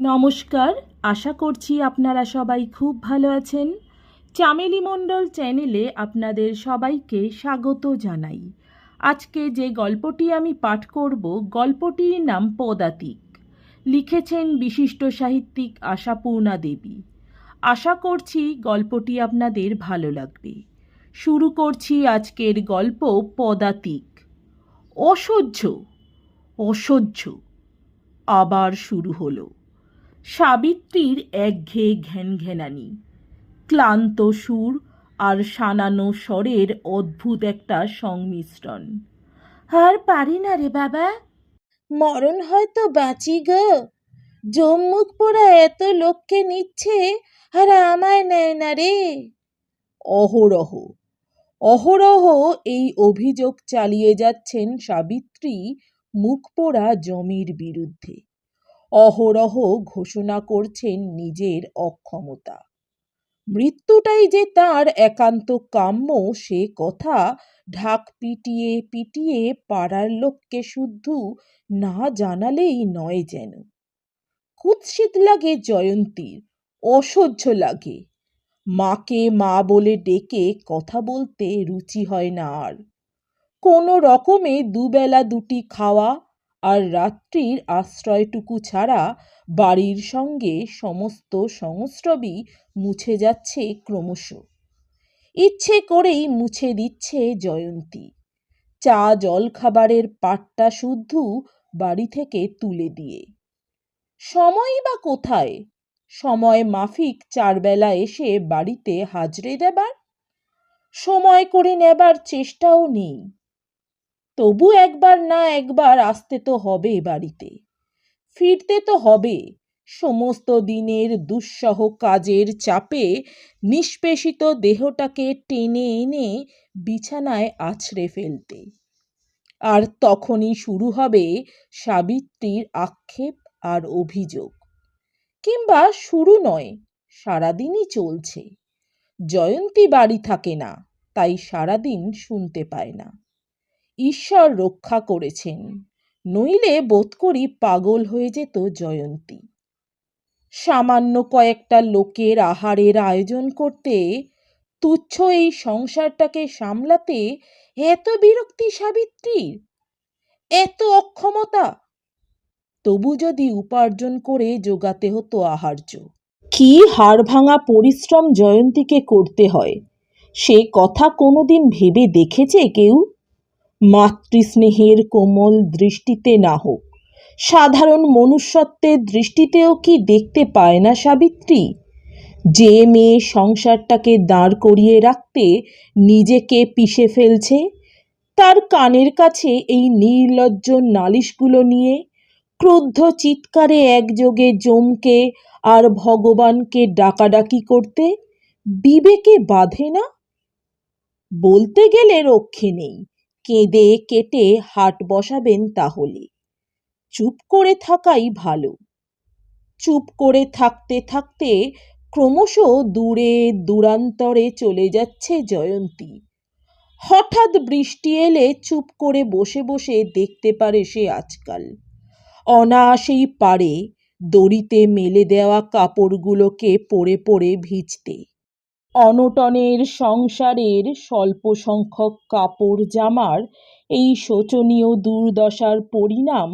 নমস্কার, আশা করছি আপনারা সবাই খুব ভালো আছেন। চামেলি মণ্ডল চ্যানেলে আপনাদের সবাইকে স্বাগত জানাই। আজকে যে গল্পটি আমি পাঠ করব, গল্পটির নাম পদাতিক। লিখেছেন বিশিষ্ট সাহিত্যিক আশাপূর্ণা দেবী। আশা করছি গল্পটি আপনাদের ভালো লাগবে। শুরু করছি আজকের গল্প পদাতিক। অসহ্য অসহ্য। আবার শুরু হলো। সাবিত্রীর একঘেয়ে ঘ্যানঘ্যানানি ক্লান্ত সুর আর সানানো স্বরের অদ্ভুত একটা সংমিশ্রণ। আর পারি না রে বাবা। মরণ হয়তো বাঁচি গো। জম্মুক পোড়া এত লোককে নিচ্ছে আর আমায় নেয় না রে। অহরহ অহরহ এই অভিযোগ চালিয়ে যাচ্ছেন সাবিত্রী মুখ পোড়া জমির বিরুদ্ধে। অহরহ ঘোষণা করছেন নিজের অক্ষমতা। মৃত্যুটাই যে তার একান্ত কাম্য, সে কথা ঢাক পিটিয়ে পিটিয়ে পাড়ার লোককে শুদ্ধ না জানালেই নয় যেন। কুৎসিত লাগে জয়ন্তীর, অসহ্য লাগে। মাকে মা বলে ডেকে কথা বলতে রুচি হয় না আর। কোনো রকমে দুবেলা দুটি খাওয়া আর রাত্রির আশ্রয়টুকু ছাড়া বাড়ির সঙ্গে সমস্ত সংস্রবই মুছে যাচ্ছে ক্রমশ। ইচ্ছে করেই মুছে দিচ্ছে জয়ন্তী। চা জল খাবারের পাটটা শুদ্ধ বাড়ি থেকে তুলে দিয়ে। সময়ই বা কোথায়? সময় মাফিক চারবেলা এসে বাড়িতে হাজরে দেবার? সময় করে নেবার চেষ্টাও নেই। তবু একবার না একবার আসতে তো হবে বাড়িতে। ফিরতে তো হবে। সমস্ত দিনের দুঃসহ কাজের চাপে নিষ্পেষিত দেহটাকে টেনে এনে বিছানায় আছড়ে ফেলতে। আর তখনই শুরু হবে সাবিত্রীর আক্ষেপ আর অভিযোগ। কিংবা শুরু নয়, সারাদিনই চলছে। জয়ন্তী বাড়ি থাকে না, তাই সারাদিন শুনতে পায় না। ঈশ্বর রক্ষা করেছেন। নইলে বোধ করি পাগল হয়ে যেত জয়ন্তী। সামান্য কয়েকটা লোকের আহারের আয়োজন করতে, তুচ্ছ এই সংসারটাকে সামলাতে এত বিরক্তি সাবিত্রীর? এত অক্ষমতা? তবু যদি উপার্জন করে যোগাতে হতো আহার্য। কি হাড় ভাঙা পরিশ্রম জয়ন্তীকে করতে হয়? সে কথা কোনোদিন ভেবে দেখেছে কেউ? মাতৃস্নেহের কোমল দৃষ্টিতে না হোক। সাধারণ মনুষ্যত্বের দৃষ্টিতেও কি দেখতে পায় না সাবিত্রী? যে মেয়ে সংসারটাকে দাঁড় করিয়ে রাখতে নিজেকে পিষে ফেলছে, তার কানের কাছে এই নির্লজ্জ নালিশগুলো নিয়ে ক্রুদ্ধ চিৎকারে একযোগে জমকে আর ভগবানকে ডাকাডাকি করতে বিবেকে বাঁধে না? বলতে গেলে রক্ষে নেই। কেঁদে কেটে হাট বসাবেন তাহলে। চুপ করে থাকাই ভালো। চুপ করে থাকতে থাকতে ক্রমশ দূরে দূরান্তরে চলে যাচ্ছে জয়ন্তী। হঠাৎ বৃষ্টি এলে চুপ করে বসে বসে দেখতে পারে সে আজকাল। অনায়াসেই পারে দড়িতে মেলে দেওয়া কাপড়গুলোকে পরে পড়ে ভিজতে। অনটনের সংসারের স্বল্প সংখ্যক কাপড় জামার এই শোচনীয় দুর্দশার পরিণাম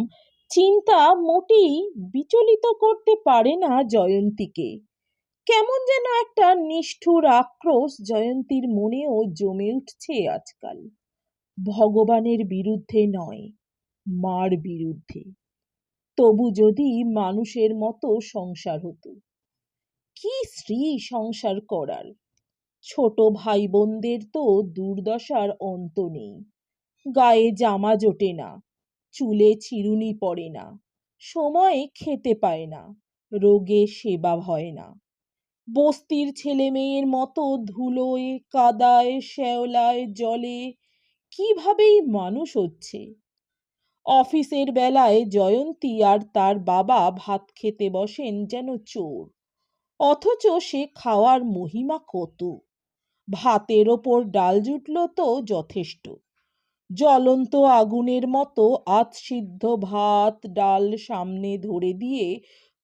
চিন্তা মোটেই বিচলিত করতে পারে না জয়ন্তীকে। কেমন যেন একটা নিষ্ঠুর আক্রোশ জয়ন্তীর মনেও জমে উঠছে আজকাল। ভগবানের বিরুদ্ধে নয়, মার বিরুদ্ধে। তবু যদি মানুষের মতো সংসার হতো, কি স্ত্রী সংসার করার? ছোট ভাই বোনদের তো দুর্দশার অন্ত নেই। গায়ে জামা জোটে না, চুলে চিরুনি পড়ে না, সময়ে খেতে পায় না, রোগে সেবা হয় না। বস্তির ছেলে মেয়ের মতো ধুলোয়, কাদায়, শ্যাওলায়, জলে কিভাবেই মানুষ হচ্ছে? অফিসের বেলায় জয়ন্তী আর তার বাবা ভাত খেতে বসেন যেন চোর, অথচ সে খাওয়ার মহিমা কত? ভাতের ওপর ডাল জুটল তো যথেষ্ট। জ্বলন্ত আগুনের মতো আধসিদ্ধ ভাত ডাল সামনে ধরে দিয়ে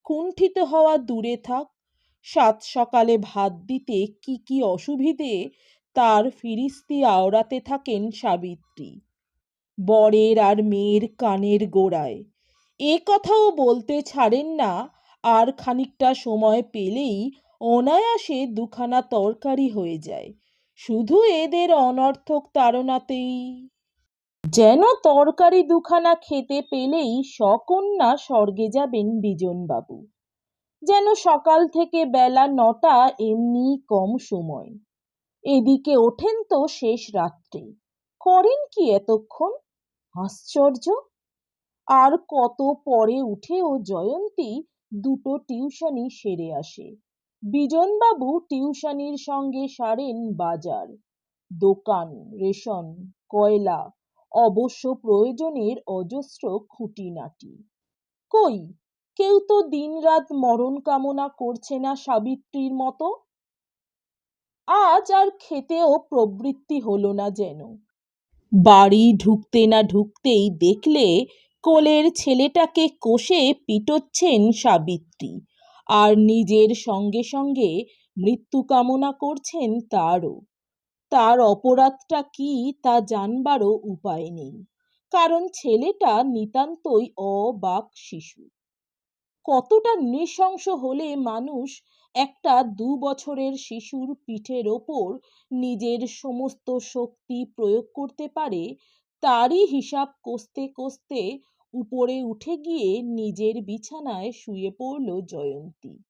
কুণ্ঠিত হওয়া দূরে থাক, সাত সকালে ভাত দিতে কি কি অসুবিধে, তার ফিরিস্তি আওড়াতে থাকেন সাবিত্রী। বরের আর মেয়ের কানের গোড়ায়। এ কথাও বলতে ছাড়েন না, আর খানিকটা সময় পেলেই অনায়াসে দুখানা তরকারি হয়ে যায়। শুধু এদের অনর্থক তাড়নাতেই। যেন তরকারি দুখানা খেতে পেলেই সকন্যা স্বর্গে যাবেন বিজনবাবু। যেন সকাল থেকে বেলা নটা এমনি কম সময়। এদিকে ওঠেন তো শেষ রাত্রে। করেন কি এতক্ষণ? আশ্চর্য! আর কত পরে উঠেও জয়ন্তী দুটো টিউশনি সেরে আসে। বিজনবাবু টিউশনির সঙ্গে সারেন বাজার। দোকান, রেশন, কয়লা, অবশ্য প্রয়োজনের অজস্র খুঁটিনাটি। কই, কেউ তো দিনরাত মরণ কামনা করছে না সাবিত্রীর মতো? আজ আর খেতেও প্রবৃত্তি হলো না যেন। বাড়ি ঢুকতে না ঢুকতেই দেখলে কোলের ছেলেটাকে কষে পিটোচ্ছেন সাবিত্রী। আর নিজের সঙ্গে সঙ্গে মৃত্যু কামনা করছেন তারও। তার অপরাধটা কি তা জানবারও উপায় নেই। কারণ ছেলেটা নিতান্তই অবাক শিশু। কতটা নৃশংস হলে মানুষ একটা দু বছরের শিশুর পিঠের ওপর নিজের সমস্ত শক্তি প্রয়োগ করতে পারে, তারই হিসাব কষতে কষতে উপরে উঠে গিয়ে নিজের বিছানায় শুয়ে পড়ল জয়ন্তী।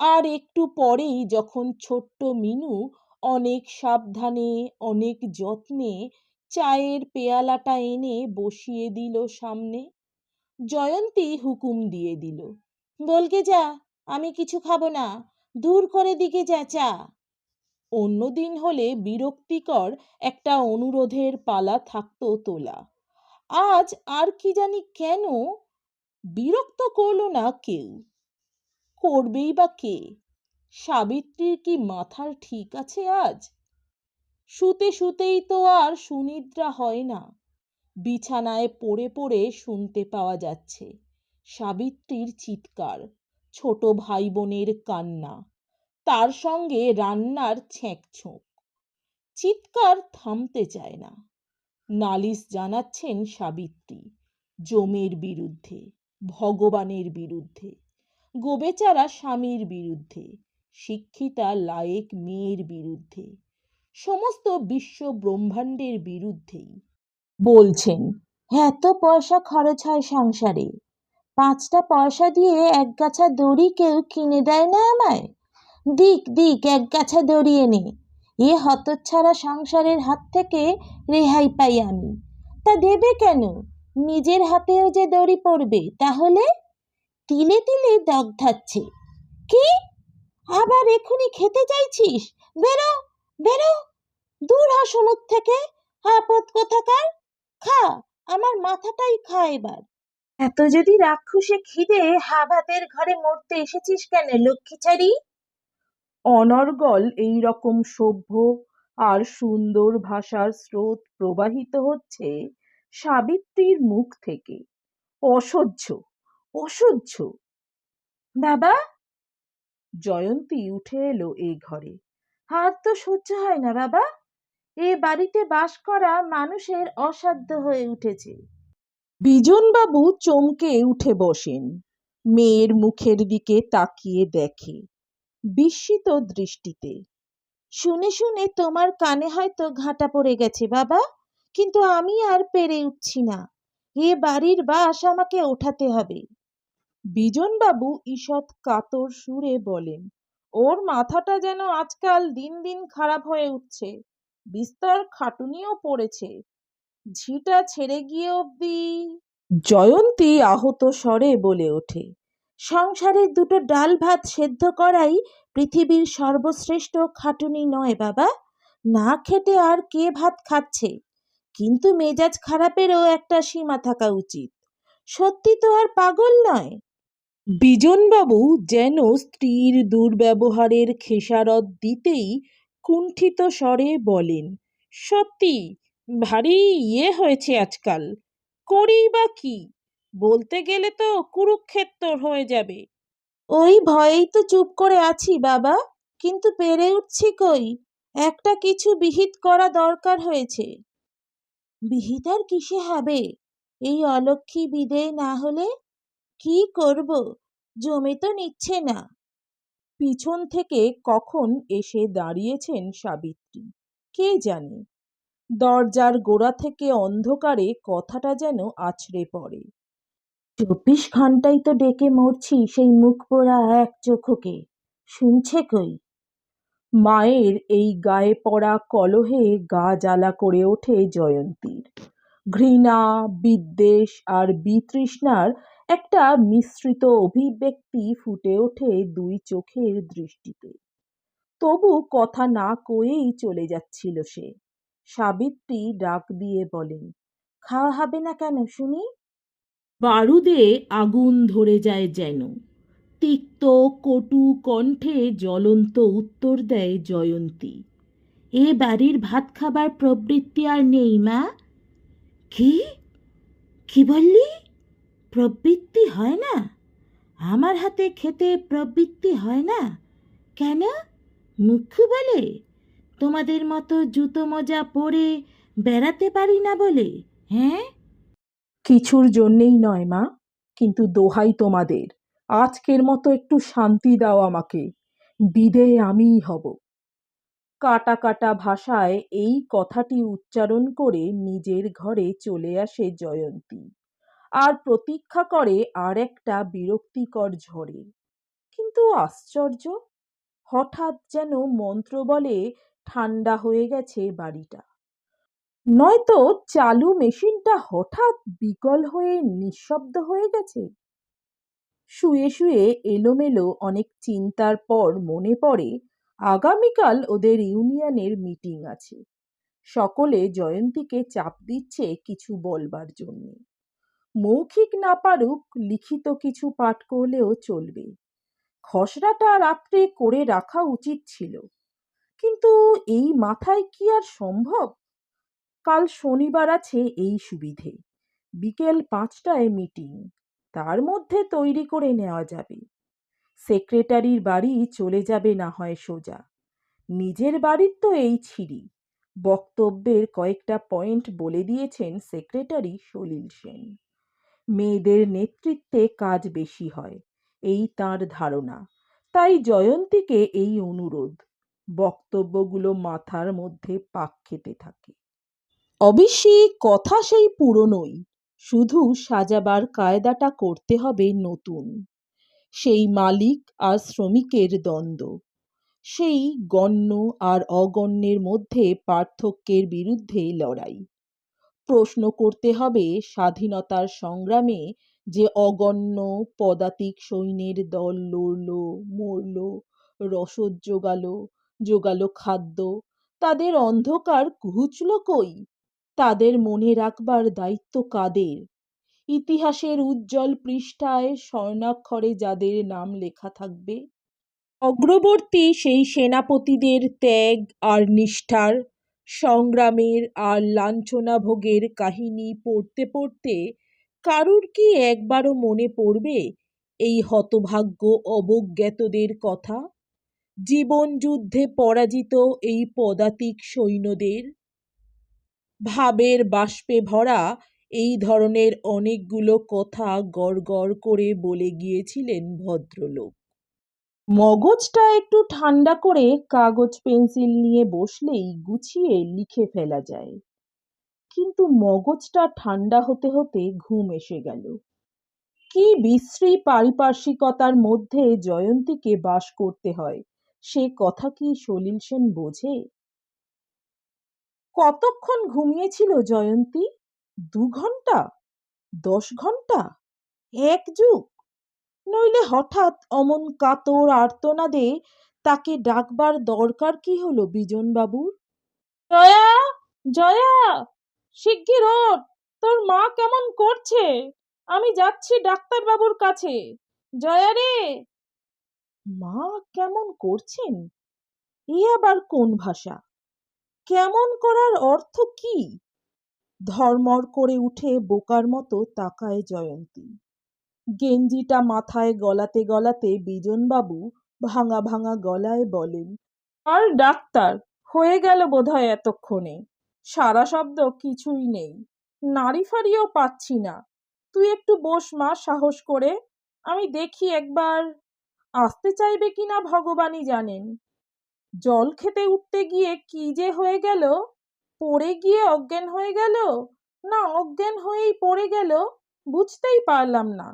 আর একটু পরেই যখন ছোট্ট মিনু অনেক সাবধানে, অনেক যত্নে চায়ের পেয়ালাটা এনে বসিয়ে দিল সামনে, জয়ন্তী হুকুম দিয়ে দিল, বলকে যা, আমি কিছু খাব না, দূর করে দিকে যা, চা। অন্যদিন হলে বিরক্তিকর একটা অনুরোধের পালা থাকতো তোলা। আজ আর কি জানি কেন বিরক্ত করল না কেউ? করবেই বা কে? সাবিত্রীর কি মাথার ঠিক আছে আজ? শুতে শুতেই তো আর সুনিদ্রা হয় না। বিছানায় পড়ে পড়ে শুনতে পাওয়া যাচ্ছে সাবিত্রীর চিৎকার, ছোট ভাই বোনের কান্না, তার সঙ্গে রান্নার ছ্যাঁকছোঁক। চিৎকার থামতে চায় না। নালিশ জানাচ্ছেন সাবিত্রী। জমের বিরুদ্ধে, ভগবানের বিরুদ্ধে, গোবেচারা স্বামীর বিরুদ্ধে, শিক্ষিতা লায়েক মেয়ের বিরুদ্ধে, সমস্ত বিশ্ব ব্রহ্মাণ্ডের বিরুদ্ধেই। বলছেন, এত পয়সা খরচ হয় সংসারে। পাঁচটা পয়সা দিয়ে এক গাছা দড়ি কেউ কিনে দেয় না আমায়? দিক দিক, এক গাছা দড়ি এনে এ হতচ্ছাড়া সংসারের হাত থেকে রেহাই পাই আমি। তা দেবে কেন? নিজের হাতেও যে দড়ি পড়বে, তাহলে? তিলে তিলে দগ্ধাচ্ছে কি? আবার এখুনি খেতে চাইছিস? বেরো বেরো। দূর হ থেকে। আপদ কোথাকার খা, আমার মাথাটাই খা এবার। এত যদি রাক্ষসে খিদে হাবাতের ঘরে মরতে এসেছিস কেন লক্ষ্মীছাড়ি অনর্গল এই রকম সভ্য আর সুন্দর ভাষার স্রোত প্রবাহিত হচ্ছে সাবিত্রীর মুখ থেকে। অসহ্য অসহ্য। বাবা! জয়ন্তী উঠে এলো এই ঘরে। আর তো সহ্য হয় না বাবা। এ বাড়িতে বাস করা মানুষের অসাধ্য হয়ে উঠেছে। বিজনবাবু চমকে উঠে বসেন। মেয়ের মুখের দিকে তাকিয়ে দেখে। বিস্মিত দৃষ্টিতে। শুনে শুনে তোমার কানে হয়তো ঘাটা পড়ে গেছে, বাবা। কিন্তু আমি আর পেরে উঠছি না। এ বাড়ির বাস আমাকে ওঠাতে হবে। বিজনবাবু ঈষৎ কাতর সুরে বলেন, ওর মাথাটা যেন আজকাল দিন দিন খারাপ হয়ে উঠছে। বিস্তর খাটুনিও পড়েছে। ঝিটা ছেড়ে গিয়ে অবধি জয়ন্তী আহত স্বরে বলে ওঠে। সংসারের দুটো ডাল ভাত সেদ্ধ করাই পৃথিবীর সর্বশ্রেষ্ঠ খাটুনি নয়, বাবা। না খেটে আর কে ভাত খাচ্ছে? কিন্তু মেজাজ খারাপেরও একটা সীমা থাকা উচিত। সত্যি তো আর পাগল নয়। বিজনবাবু যেন স্ত্রীর দুর্ব্যবহারের খেসারত দিতেই কুণ্ঠিত স্বরে বলেন, সত্যি, ভারী ইয়ে হয়েছে আজকাল। করেই বা কি? বলতে গেলে তো কুরুক্ষেত্র হয়ে যাবে। ওই ভয়েই তো চুপ করে আছি, বাবা। কিন্তু পেরে উঠছি কই? একটা কিছু বিহিত করা দরকার হয়েছে। বিহিত আর কিসে হবে? এই অলক্ষী বিদেয় না হলে কি করব? জমে তো নিচ্ছে না। পিছন থেকে কখন এসে দাঁড়িয়েছেন সাবিত্রী? কে জানে? দরজার গোড়া থেকে অন্ধকারে কথাটা যেন আছড়ে পড়ে। চব্বিশ ঘন্টাই তো ডেকে মরছি সেই মুখ পোড়া এক চোখকে। শুনছে কই? মায়ের এই গায়ে পড়া কলহে গা জ্বালা করে ওঠে জয়ন্তীর। ঘৃণা, বিদ্বেষ আর বিতৃষ্ণার একটা মিশ্রিত অভিব্যক্তি ফুটে ওঠে দুই চোখের দৃষ্টিতে। তবু কথা না কয়েই চলে যাচ্ছিল সে। সাবিত্রী ডাক দিয়ে বলেন, খাওয়া হবে না কেন শুনি? বারুদে আগুন ধরে যায় যেন। তিক্ত কটু কণ্ঠে জ্বলন্ত উত্তর দেয় জয়ন্তী। এ বাড়ির ভাত খাবার প্রবৃত্তি আর নেই, মা। কি? কি বললি? প্রবৃত্তি হয় না? আমার হাতে খেতে প্রবৃত্তি হয় না? কেন? মুখ্য বলে, তোমাদের মতো জুতো মোজা পরে বেড়াতে পারি না বলে হ্যাঁ? কিছুর জন্যেই নয়, মা। কিন্তু দোহাই তোমাদের। আজকের মতো একটু শান্তি দাও আমাকে। বিদে আমিই হব। কাটা কাটা ভাষায় এই কথাটি উচ্চারণ করে নিজের ঘরে চলে আসে জয়ন্তী। আর প্রতীক্ষা করে আর একটা বিরক্তিকর ঝড়ে। কিন্তু আশ্চর্য? হঠাৎ যেন মন্ত্র বলে ঠান্ডা হয়ে গেছে বাড়িটা। নয়তো চালু মেশিনটা হঠাৎ বিকল হয়ে নিঃশব্দ হয়ে গেছে। শুয়ে শুয়ে এলোমেলো অনেক চিন্তার পর মনে পড়ে, আগামীকাল ওদের ইউনিয়নের মিটিং আছে। সকলে জয়ন্তীকে চাপ দিচ্ছে কিছু বলবার জন্য। মৌখিক না পারুক, লিখিত কিছু পাঠ করলেও চলবে। খসড়াটা রাত্রে করে রাখা উচিত ছিল। কিন্তু এই মাথায় কি আর সম্ভব? কাল শনিবার আছে এই সুবিধে। বিকেল পাঁচটায় মিটিং। তার মধ্যে তৈরি করে নেওয়া যাবে। সেক্রেটারির বাড়ি চলে যাবে না হয় সোজা। নিজের বাড়ির তো এই ছিরি বক্তব্যের কয়েকটা পয়েন্ট বলে দিয়েছেন সেক্রেটারি সলিল সেন। মেয়েদের নেতৃত্বে কাজ বেশি হয়। এই তার ধারণা। তাই জয়ন্তীকে এই অনুরোধ। বক্তব্যগুলো মাথার মধ্যে পাক খেতে থাকে। অবশ্যই কথা সেই পুরনোই। শুধু সাজাবার কায়দাটা করতে হবে নতুন। সেই মালিক আর শ্রমিকের দ্বন্দ্ব। সেই গণ্য আর অগণ্যের মধ্যে পার্থক্যের বিরুদ্ধে লড়াই। প্রশ্ন করতে হবে স্বাধীনতার সংগ্রামে যে অগণ্য পদাতিক সৈন্যের দল লড়ল, মরল, রসদ জোগালো জোগালো খাদ্য, তাদের অন্ধকার ঘুচল কই? তাদের মনে রাখবার দায়িত্ব কাদের? ইতিহাসের উজ্জ্বল পৃষ্ঠায় স্বর্ণাক্ষরে যাদের নাম লেখা থাকবে। অগ্রবর্তী সেই সেনাপতিদের ত্যাগ আর নিষ্ঠার, সংগ্রামের আর লাঞ্ছনা ভোগের কাহিনী পড়তে পড়তে কারুর কি একবারও মনে পড়বে এই হতভাগ্য অবজ্ঞাতদের কথা? জীবন যুদ্ধে পরাজিত এই পদাতিক সৈন্যদের ভাবের বাষ্পে ভরা এই ধরনের অনেকগুলো কথা গড় করে বলে গিয়েছিলেন ভদ্রলোক। মগজটা একটু ঠান্ডা করে কাগজ পেন্সিল নিয়ে বসলেই গুছিয়ে লিখে ফেলা যায়। কিন্তু মগজটা ঠান্ডা হতে হতে ঘুম এসে গেল। কি বিশ্রী পারিপার্শ্বিকতার মধ্যে জয়ন্তীকে বাস করতে হয়, সে কথা কি সলিল সেন বোঝে? কতক্ষণ ঘুমিয়েছিল জয়ন্তী? দু ঘণ্টা দশ ঘণ্টা এক যুগ? নইলে হঠাৎ অমন কাতর আর্তনাদে তাকে ডাকবার দরকার কি হলো বিজনবাবুর? জয়া জয়া, শিগগির ওঠ। তোর মা কেমন করছে? আমি যাচ্ছি ডাক্তারবাবুর কাছে। জয়া রে! মা কেমন করছেন? এ আবার কোন ভাষা? কেমন করার অর্থ কি? ধর্মর করে উঠে বোকার মতো তাকায় জয়ন্তী। গেঞ্জিটা মাথায় গলাতে গলাতে বিজনবাবু ভাঙা ভাঙা গলায় বলেন, আর ডাক্তার, হয়ে গেল বোধহয় এতক্ষণে। সারা শব্দ কিছুই নেই। নাড়ি ফাড়িও পাচ্ছি না। তুই একটু বস মা, সাহস করে। আমি দেখি একবার। আসতে চাইবে কিনা ভগবানই জানেন। জল খেতে উঠতে গিয়ে কি যে হয়ে গেল? পড়ে গিয়ে অজ্ঞান হয়ে গেল? না, অজ্ঞান হয়েই পড়ে গেল? বুঝতেই পারলাম না।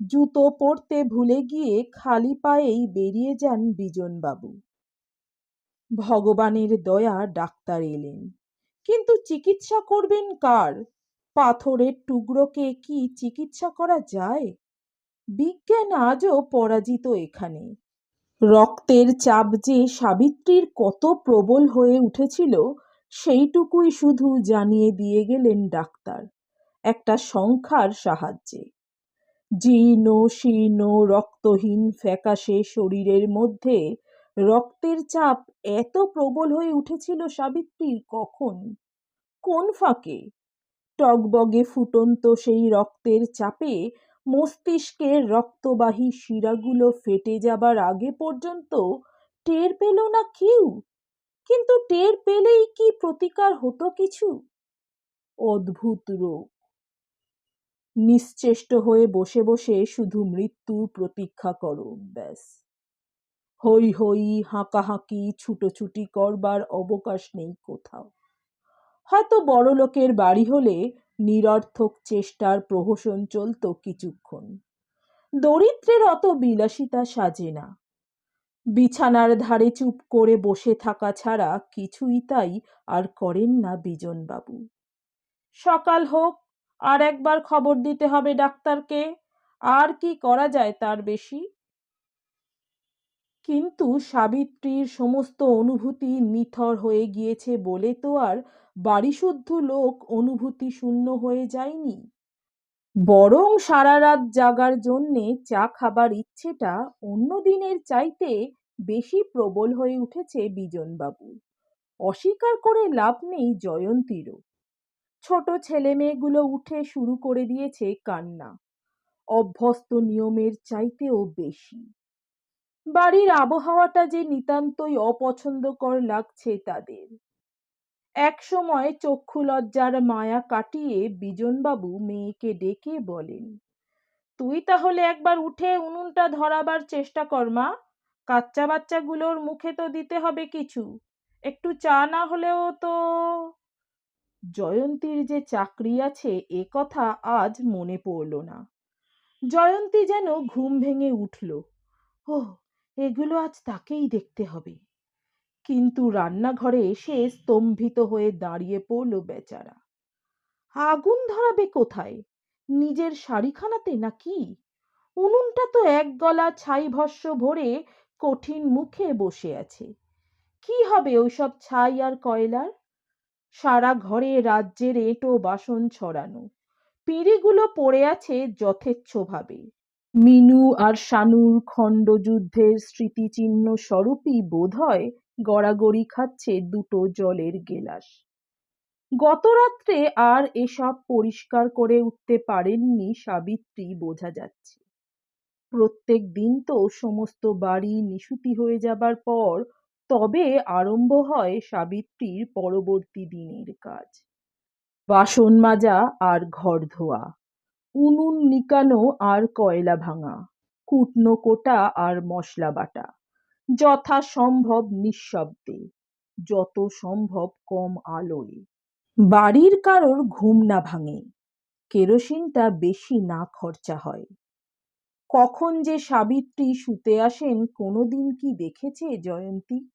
জুতো পরতে ভুলে গিয়ে খালি পায়েই বেরিয়ে যান বিজনবাবু। ভগবানের দয়া ডাক্তার এলেন। কিন্তু চিকিৎসা করবেন কার? পাথরের টুকরোকে কি চিকিৎসা করা যায়? বিজ্ঞান আজও পরাজিত এখানে। রক্তের চাপ যে সাবিত্রীর কত প্রবল হয়ে উঠেছিল, সেইটুকুই শুধু জানিয়ে দিয়ে গেলেন ডাক্তার, একটা সংখ্যার সাহায্যে। জীর্ণ, শীর্ণ, রক্তহীন, ফ্যাকাশে শরীরের মধ্যে রক্তের চাপ এত প্রবল হয়ে উঠেছিল সাবিত্রীর কখন? কোন ফাঁকে? টগবগে ফুটন্ত সেই রক্তের চাপে মস্তিষ্কের রক্তবাহী শিরাগুলো ফেটে যাবার আগে পর্যন্ত টের পেল না কেউ। কিন্তু টের পেলেই কি প্রতিকার হতো কিছু? অদ্ভুত রোগ। নিশ্চেষ্ট হয়ে বসে বসে শুধু মৃত্যুর প্রতীক্ষা করো, ব্যাস। হই হই হাঁকাহাঁকি ছুটোছুটি করবার অবকাশ নেই কোথাও। হয়তো বড় লোকের বাড়ি হলে নিরর্থক চেষ্টার প্রহসন চলত কিছুক্ষণ। দরিদ্রের অত বিলাসিতা সাজে না। বিছানার ধারে চুপ করে বসে থাকা ছাড়া কিছুই তাই আর করেন না বিজনবাবু। সকাল হোক, আর একবার খবর দিতে হবে ডাক্তারকে, আর কি করা যায় তার বেশি? কিন্তু সাবিত্রীর সমস্ত অনুভূতি নিথর হয়ে গিয়েছে বলে তো আর বাড়িশুদ্ধ লোক অনুভূতি শূন্য হয়ে যায়নি। বরং সারা রাত জাগার জন্যে চা খাবার ইচ্ছেটা অন্য দিনের চাইতে বেশি প্রবল হয়ে উঠেছে বিজনবাবু। অস্বীকার করে লাভ নেই জয়ন্তীরও। ছোট ছেলে মেয়েগুলো উঠে শুরু করে দিয়েছে কান্না। অভ্যস্ত নিয়মের চাইতেও বেশি। বাড়ির আবহাওয়াটা যে নিতান্তই অপছন্দকর লাগছে তাদের। এক সময় চক্ষু লজ্জার মায়া কাটিয়ে বিজনবাবু মেয়েকে ডেকে বলেন, তুই তাহলে একবার উঠে উনুনটা ধরাবার চেষ্টা কর মা। কাচ্চা বাচ্চাগুলোর মুখে তো দিতে হবে কিছু। একটু চা না হলেও তো জয়ন্তীর যে চাকরি আছে এ কথা আজ মনে পড়ল না। জয়ন্তী যেন ঘুম ভেঙে উঠল। ও এগুলো আজ তাকেই দেখতে হবে। কিন্তু রান্নাঘরে এসে স্তম্ভিত হয়ে দাঁড়িয়ে পড়ল বেচারা। আগুন ধরাবে কোথায়? নিজের শাড়িখানাতে নাকি? উনুনটা তো এক গলা ছাই ভস্য ভরে কঠিন মুখে বসে আছে। কি হবে ওইসব ছাই আর কয়লার? সারা ঘরে রাজ্যের এঁটো বাসন ছড়ানো। পিঁড়িগুলো পড়ে আছে যথেচ্ছভাবে। মিনু আর শানুর খণ্ডযুদ্ধের স্মৃতিচিহ্ন স্বরূপই বোধ হয় গড়াগড়ি খাচ্ছে দুটো জলের গেলাস। গত রাত্রে আর এসব পরিষ্কার করে উঠতে পারেননি সাবিত্রী বোঝা যাচ্ছে। প্রত্যেক দিন তো সমস্ত বাড়ি নিশুতি হয়ে যাবার পর তবে আরম্ভ হয় সাবিত্রীর পরবর্তী দিনের কাজ। বাসন মাজা আর ঘর ধোয়া। উনুন নিকানো আর কয়লা ভাঙা, কুটনো কোটা আর মশলা বাটা। যথাসম্ভব নিঃশব্দে, যত সম্ভব কম আলোয়। বাড়ির কারোর ঘুম না ভাঙে, কেরোসিনটা বেশি না খরচা হয়। কখন যে সাবিত্রী শুতে আসেন, কোনোদিন কি দেখেছে জয়ন্তী?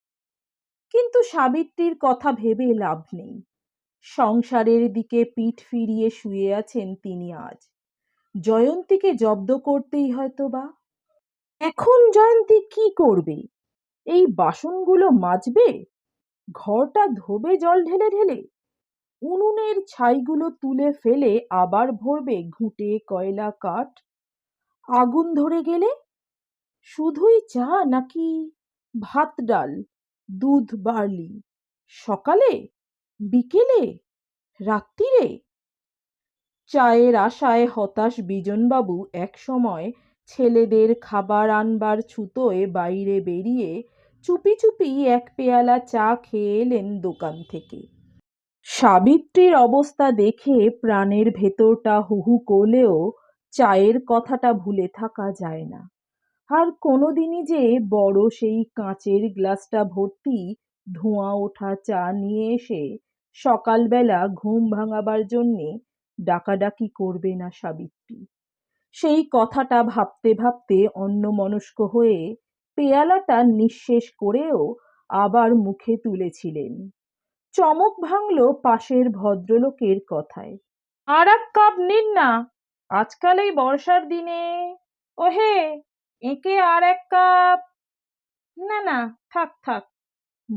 কিন্তু সাবিত্রীর কথা ভেবে লাভ নেই। সংসারের দিকে পিঠ ফিরিয়ে শুয়ে আছেন তিনি আজ। জয়ন্তীকে জব্দ করতেই হয়তো বা। এখন জয়ন্তী কি করবে? এই বাসনগুলো মাজবে? ঘরটা ধোবে, জল ঢেলে ঢেলে? উনুনের ছাইগুলো তুলে ফেলে আবার ভরবে ঘুঁটে কয়লা কাঠ? আগুন ধরে গেলে? শুধুই চা নাকি ভাত ডাল, দুধ বার্লি? সকালে? বিকেলে? রাত্রিরে? চায়ের আশায় হতাশ বিজনবাবু একসময় ছেলেদের খাবার আনবার ছুতোয় বাইরে বেরিয়ে চুপি চুপি এক পেয়ালা চা খেয়ে এলেন দোকান থেকে। সাবিত্রীর অবস্থা দেখে প্রাণের ভেতরটা হুহু করলেও চায়ের কথাটা ভুলে থাকা যায় না। আর কোনোদিনই যে বড় সেই কাঁচের গ্লাসটা ভর্তি ধোঁয়া ওঠা চা নিয়ে এসে সকালবেলা ঘুম ভাঙাবার জন্যে ডাকাডাকি করবে না সাবিত্রী। সেই কথাটা ভাবতে ভাবতে অন্যমনস্ক হয়ে পেয়ালাটা নিঃশেষ করেও আবার মুখে তুলেছিলেন। চমক ভাঙল পাশের ভদ্রলোকের কথায়। আর এক কাপ নিন না, আজকাল এই বর্ষার দিনে। ওহে, একে আর এক কাপ। না না, থাক থাক।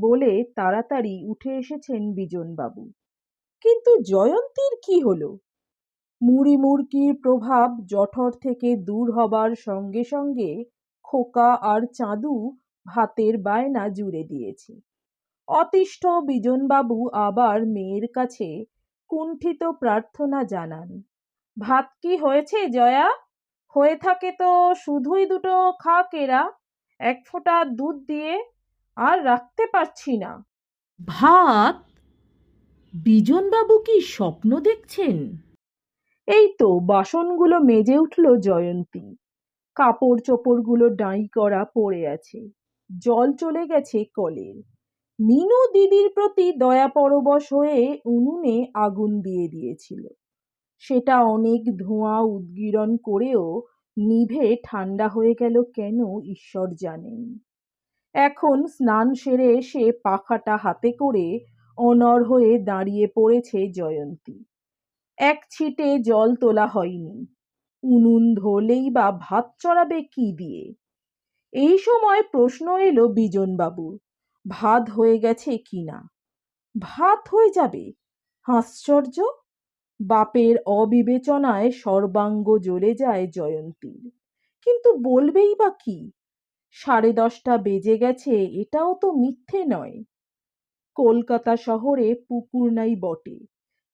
বলে তাড়াতাড়ি উঠে এসেছেন বিজনবাবু। কিন্তু জয়ন্তীর কি হলো? মুড়ি মুড়কির প্রভাব জঠর থেকে দূর হবার সঙ্গে সঙ্গে খোকা আর চাঁদু ভাতের বায়না জুড়ে দিয়েছে। অতিষ্ঠ বিজনবাবু আবার মেয়ের কাছে কুণ্ঠিত প্রার্থনা জানান, ভাত কি হয়েছে জয়া? হয়ে থাকে তো শুধুই দুটো খা কেরা, এক ফোঁটা দুধ দিয়ে আর রাখতে পারছি না। ভাত? বিজনবাবু কি স্বপ্ন দেখছেন? এই তো বাসনগুলো মেজে উঠল জয়ন্তী। কাপড় চোপড়গুলো ডাঁই করা পড়ে আছে। জল চলে গেছে কলের। মিনু দিদির প্রতি দয়া পরবশ হয়ে উনুনে আগুন দিয়ে দিয়েছিল। সেটা অনেক ধোঁয়া উদ্গীরণ করেও নিভে ঠান্ডা হয়ে গেল কেন ঈশ্বর জানেন। এখন স্নান সেরে এসে পাখাটা হাতে করে অনড় হয়ে দাঁড়িয়ে পড়েছে জয়ন্তী। এক ছিটে জল তোলা হয়নি। উনুন ধরলেই বা ভাত চড়াবে কি দিয়ে? এই সময় প্রশ্ন এলো বিজনবাবুর, ভাত হয়ে গেছে কিনা ভাত হয়ে যাবে? আশ্চর্য! বাপের অবিবেচনায় সর্বাঙ্গ জ্বলে যায় জয়ন্তীর। কিন্তু বলবেই বা কি? সাড়ে দশটা বেজে গেছে, এটাও তো মিথ্যে নয়। কলকাতা শহরে পুকুর নাই বটে।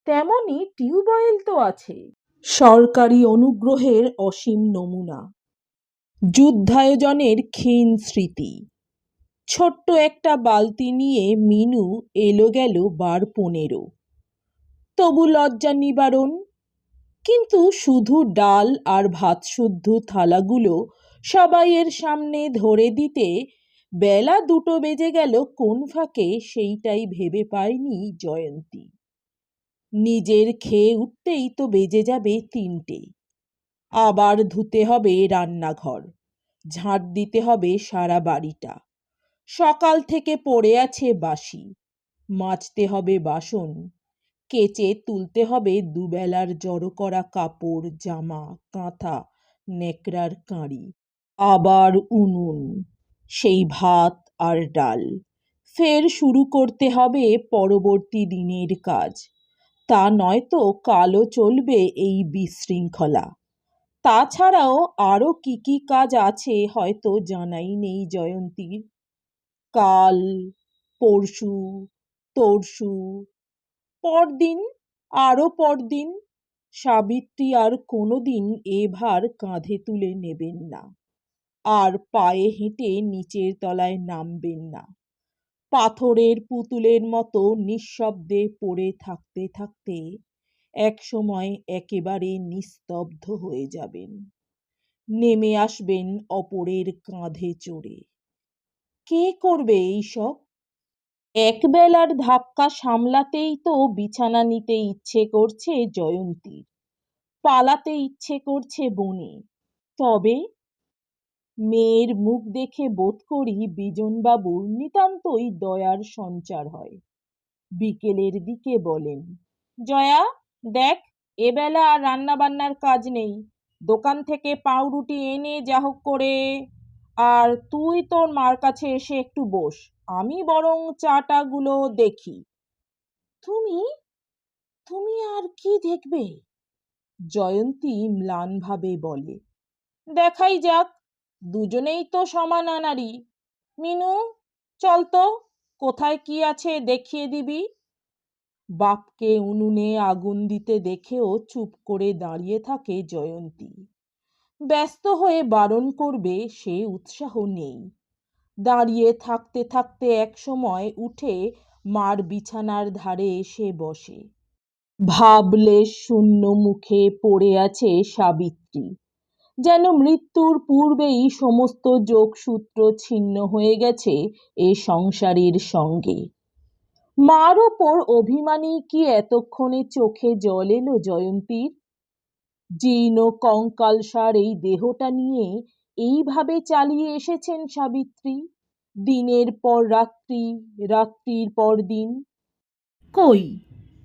তেমনি টিউবওয়েল তো আছে সরকারি অনুগ্রহের অসীম নমুনা। যুদ্ধায়োজনের ক্ষীণ স্মৃতি। ছোট্ট একটা বালতি নিয়ে মিনু এলো গেল বার পনেরো। তবু লজ্জা নিবারণ। কিন্তু শুধু ডাল আর ভাত শুদ্ধ থালাগুলো সবাইয়ের সামনে ধরে দিতে বেলা দুটো বেজে গেল কোন ফাঁকে সেইটাই ভেবে পায়নি জয়ন্তী। নিজের খেয়ে উঠতেই তো বেজে যাবে তিনটে। আবার ধুতে হবে রান্নাঘর, ঝাঁট দিতে হবে সারা বাড়িটা। সকাল থেকে পড়ে আছে বাসি, মাজতে হবে বাসন, কেচে তুলতে হবে দুবেলার জড়ো করা কাপড়, জামা, কাঁথা নেকড়ার কাঁড়ি, আবার উনুন, সেই ভাত আর ডাল। ফের শুরু করতে হবে পরবর্তী দিনের কাজ। তা নয়তো কালও চলবে এই বিশৃঙ্খলা। তাছাড়াও আরও কি কি কাজ আছে হয়তো জানাই নেই জয়ন্তীর। কাল, পরশু, তরশু, পরদিন, আরও পরদিন, সাবিত্রী আর কোনোদিন এ ভার কাঁধে তুলে নেবেন না। আর পায়ে হেঁটে নিচের তলায় নামবেন না। পাথরের পুতুলের মতো নিঃশব্দে পড়ে থাকতে থাকতে এক সময় একেবারে নিস্তব্ধ হয়ে যাবেন। নেমে আসবেন অপরের কাঁধে চড়ে। কে করবে এইসব? একবেলার ধাক্কা সামলাতেই তো বিছানা নিতে ইচ্ছে করছে জয়ন্তীর, পালাতে ইচ্ছে করছে বনে। তবে মেয়ের মুখ দেখে বোধ করি বিজনবাবুর নিতান্তই দয়ার সঞ্চার হয়। বিকেলের দিকে বলেন, জয়া, দেখ, এবেলা আর রান্না বান্নার কাজ নেই। দোকান থেকে পাউরুটি এনে যা হোক করে, আর তুই তোর মার কাছে এসে একটু বস। আমি বরং চাটাগুলো দেখি। তুমি? তুমি আর কি দেখবে? জয়ন্তী ম্লানভাবে বলে, দেখাই যাক দুজনেই তো সমান আনারি মিনু, চল তো, কোথায় কি আছে দেখিয়ে দিবি? বাপকে উনুনে আগুন দিতে দেখেও চুপ করে দাঁড়িয়ে থাকে জয়ন্তী। ব্যস্ত হয়ে বারণ করবে সে উৎসাহ নেই। দাঁড়িয়ে থাকতে থাকতে একসময় উঠে মার বিছানার ধারে এসে বসে। ভাবলে শূন্য মুখে পড়ে আছে সাবিত্রী। যেন মৃত্যুর পূর্বেই সমস্ত যোগসূত্র ছিন্ন হয়ে গেছে এ সংসারের সঙ্গে। মার ওপর অভিমানী কি এতক্ষণে চোখে জল এলো জয়ন্তীর? জীর্ণ কঙ্কালসার এই দেহটা নিয়ে এইভাবে চালিয়ে এসেছেন সাবিত্রী। দিনের পর রাত্রি, রাত্রির পর দিন। কই?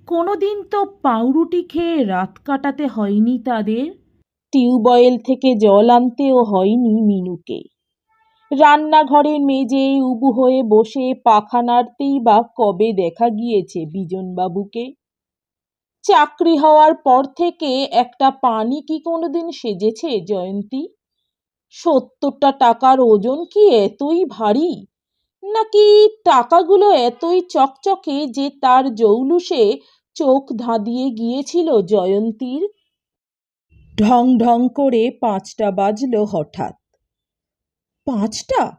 কোনোদিন তো পাউরুটি খেয়ে রাত কাটাতে হয়নি তাদের? টিউবওয়েল থেকে জল আনতেও হয়নি মিনুকে। রান্নাঘরের মেজে উবু হয়ে বসে পাখা নাড়তেই বা কবে দেখা গিয়েছে বিজনবাবুকে? চাকরি হওয়ার পর থেকে একটা পানি কি কোনোদিন সেজেছে, জয়ন্তী? সত্তরটা টাকার ওজন কি এতই ভারী? নাকি টাকাগুলো এতই চকচকে যে তার জৌলুসে চোখ ধাঁধিয়ে গিয়েছিল জয়ন্তীর? ঢং ঢং করে পাঁচটা বাজল হঠাৎ। পাঁচটা?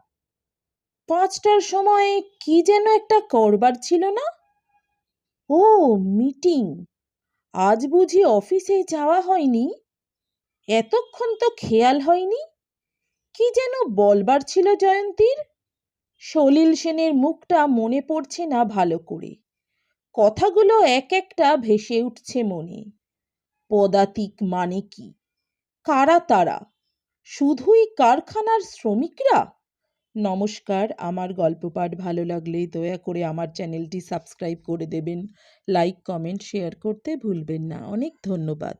পাঁচটার সময় কি যেন একটা করবার ছিল না? ও, মিটিং। আজ বুঝি অফিসে যাওয়া হয়নি? এতক্ষণ তো খেয়াল হয়নি? কি যেন বলবার ছিল জয়ন্তীর? সলিল সেনের মুখটা মনে পড়ছে না ভালো করে। কথাগুলো এক একটা ভেসে উঠছে মনে। পদাতিক মানে কি? কারা তারা? শুধুই কারখানার শ্রমিকরা? নমস্কার, আমার গল্প পাঠ ভালো লাগলে দয়া করে আমার চ্যানেলটি সাবস্ক্রাইব করে দেবেন। লাইক, কমেন্ট, শেয়ার করতে ভুলবেন না। অনেক ধন্যবাদ।